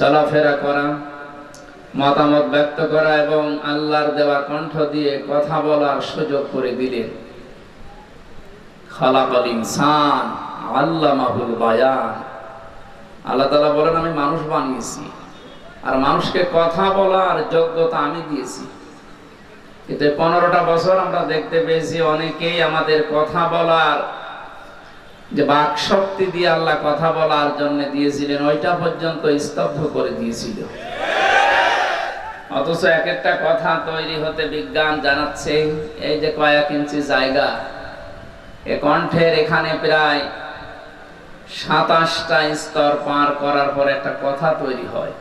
চলাফেরা করা, মতামত ব্যক্ত করা এবং আল্লাহর দেওয়া কণ্ঠ দিয়ে কথা বলার সুযোগ করে দিলেন খালাকাল ইনসান আল্লামাহুল বায়ান। আল্লাহ তাআলা বলেন, আমি মানুষ বানিয়েছি আর মানুষকে কথা বলার যোগ্যতা আমি দিয়েছি। কিন্তু পনেরোটা বছর আমরা দেখতে পেয়েছি, অনেকেই আমাদের কথা বলার যে বাক শক্তি দিয়ে আল্লাহ কথা বলার জন্য দিয়েছিলেন, ওইটা পর্যন্ত স্তব্ধ করে দিয়েছিল। অথচ এক একটা কথা তৈরি হতে বিজ্ঞান জানাচ্ছে, এই যে কয়েক ইঞ্চি জায়গা, এ কণ্ঠের এখানে প্রায় সাতাশটা স্তর পার করার পর একটা কথা তৈরি হয়।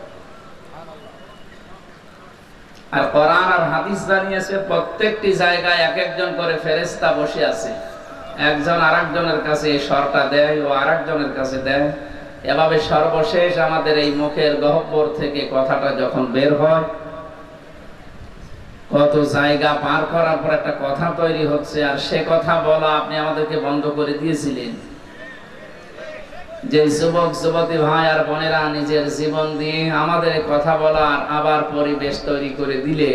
আর কোরআন আর হাদিস জানিয়েছে, প্রত্যেকটি জায়গায় এক একজন করে ফেরেস্তা বসে আছে। একজন আরেকজনের কাছে এই স্বরটা দেয় ও আরেকজনের কাছে দেয়। এভাবে সর্বশেষ আমাদের এই মুখের গহ্বর থেকে কথাটা যখন বের হয়, কত জায়গা পার করার পর একটা কথা তৈরি হচ্ছে আর সে কথা বলা আপনি আমাদেরকে বন্ধ করে দিয়েছিলেন। যে যুবক, যুবতী ভাই আর বোনেরা নিজের জীবন দিয়ে আমাদের কথা বলার আবার পরিবেশ তৈরি করে দিলে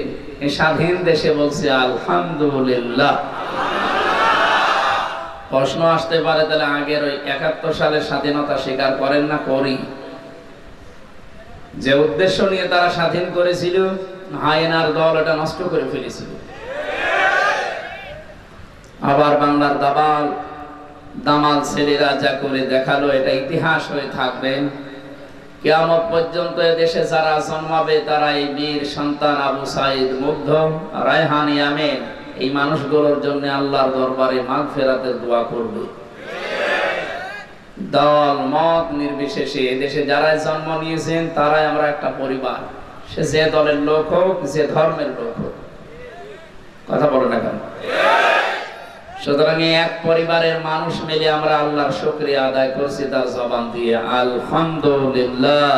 স্বাধীন দেশে বলছে, আলহামদুলিল্লাহ। প্রশ্ন আসতে পারে, তাহলে আগের ওই একাত্তর সালের স্বাধীনতা স্বীকার করেন না, করি। যে উদ্দেশ্য নিয়ে তারা স্বাধীন করেছিল, হায়নার দল এটা নষ্ট করে ফেলেছিল। আবার বাংলার দাবাল, দামাল ছেলেরা যা করে দেখাল, এটা ইতিহাস হয়ে থাকবে। কেয়ামত পর্যন্ত দেশে যারা জন্মাবে, তারা এই বীর সন্তান আবু সাইদ মুগ্ধ, রায়হান ইয়ামেন এই মানুষগুলোর জন্য আল্লাহর দরবারে মাঘ ফেরাতে দোয়া করবে। দল, মত নির্বিশেষে দেশে যারাই জন্ম নিয়েছেন, তারাই আমরা একটা পরিবার। সে যে দলের লোক হোক, যে ধর্মের লোক হোক। কথা বলো না কেন? সুতরাং এক পরিবারের মানুষ মিলে আমরা আল্লাহর শুকরিয়া আদায় করছি, তার জবান দিয়ে আলহামদুলিল্লাহ।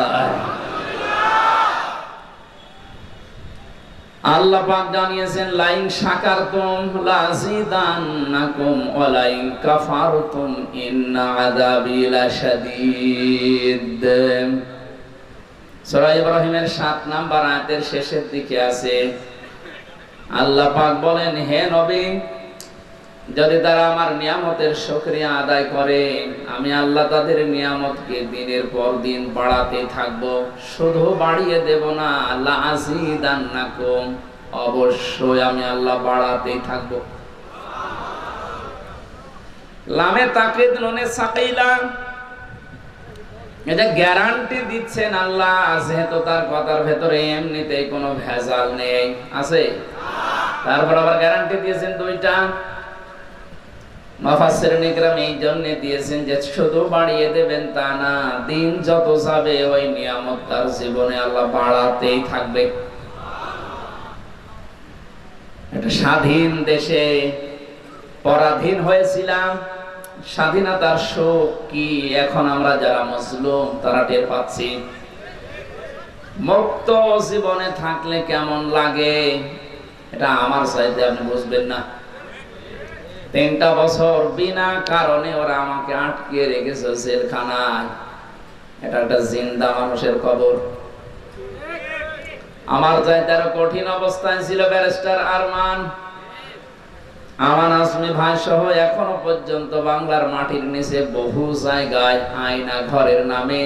আল্লাহ পাক জানিয়েছেন, লাইন শাকারতুম লাযিদান্নাকুম ওয়া লাইন কাফারতুম ইন্না আযাবি লাশাদীদ। সূরা ইব্রাহিমের 7 নাম্বার আয়াতের শেষের দিকে আছে, আল্লাহ পাক বলেন, হে নবী যদি তারা আমার নিয়ামতের শুকরিয়া আদায় করে, আমি আল্লাহ তাদের নিয়ামতকে দিনের পর দিন বাড়াতে থাকব। শুধু বাড়িয়ে দেব না আল্লাহ আজিদান্নাকুম অবশ্যই আমি আল্লাহ বাড়াতেই থাকব। লামে তাকিদ নুনে সাকিলা এটা গ্যারান্টি দিচ্ছেন আল্লাহ, যেহেতু তার কথার ভেতরে এমনিতেই কোনো ভেজাল নেই। আছে? তারপর আবার গ্যারান্টি দিয়েছেন দুইটা। এই জন্য দিয়েছেন যে শুধু বাড়িয়ে দেবেন তা না, দিন যত যাবে ওই নিয়ামত তার জীবনে আল্লাহ বাড়াতেই থাকবে। একটা স্বাধীন দেশে পরাধীন হয়েছিলাম, স্বাধীনতার শোক কি এখন আমরা যারা মুসলিম তারা টের পাচ্ছি। মুক্ত জীবনে থাকলে কেমন লাগে, এটা আমার চাইতে আপনি বুঝবেন না। তিনটা বছর বিনা কারণে ওরা আমাকে আটকে রেখেছে জেলখানায়। এটা একটা জিন্দা মানুষের কবর। আমার চাইতে আরও কঠিন অবস্থায় ছিল ব্যারিস্টার আরমান। আমান আসমি ভাই সহ এখনও পর্যন্ত বাংলার মাটির নিচে বহু জায়গায় আয়না ঘরের নামে।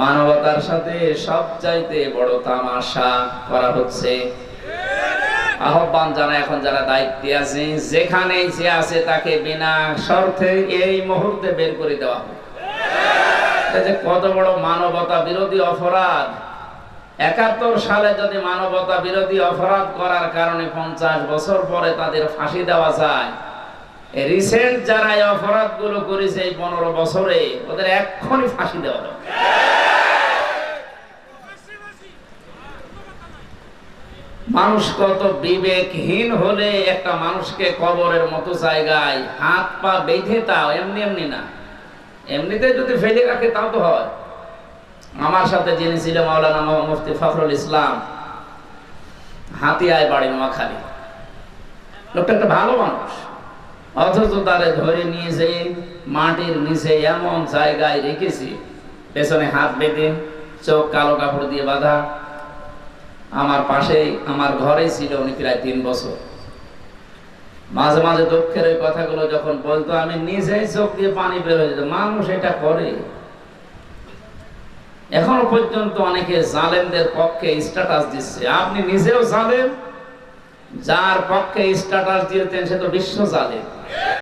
মানবতার সাথে সব চাইতে বড় তামাশা করা হচ্ছে। আহ্বান জানা এখন যারা দায়িত্বে আছে, যেখানে যে আছে তাকে বিনা শর্তে এই মুহূর্তে বের করে দেওয়া হবে কত বড় মানবতা বিরোধী অপরাধ। একাত্তর সালে যদি মানবতা বিরোধী অপরাধ করার কারণে পঞ্চাশ বছর পরে তাদের ফাঁসি দেওয়া যায়, রিসেন্ট যারা এই অপরাধগুলো করেছে এই পনেরো বছরে, ওদের এক্ষুনি ফাঁসি দেওয়া মানুষ কত বিবেকহীন হলে একটা মানুষকে কবরের মতো জায়গায় হাত পা বেঁধে তাও এমনি এমনি না। এমনিতে যদি ফেলে রাখে তাও তো হয়। আমার সাথে যিনি ছিল মাওলানা মুফতি ফখরুল ইসলাম, হাতিয়ায় বাড়ি নোয়াখালী। লোকটা একটা ভালো মানুষ। অথচ তারে ধরে নিয়ে মাটির নিচে এমন জায়গায় রেখেছি, পেছনে হাত বেঁধে, চোখ কালো কাপড় দিয়ে বাঁধা আমার পাশে, আমার ঘরে ছিল উনি প্রায় তিন বছর। মাঝে মাঝে দুঃখের ওই কথাগুলো যখন বলতো, আমি নিজেই চোখ দিয়ে পানি বের হয়ে যেত, মানুষ এটা করে? এখনও পর্যন্ত অনেকে জালেমদের পক্ষে স্ট্যাটাস দিচ্ছে। আপনি নিজেও জালেম, যার পক্ষে স্ট্যাটাস দিয়েছেন সে তো বিশ্ব জালেম।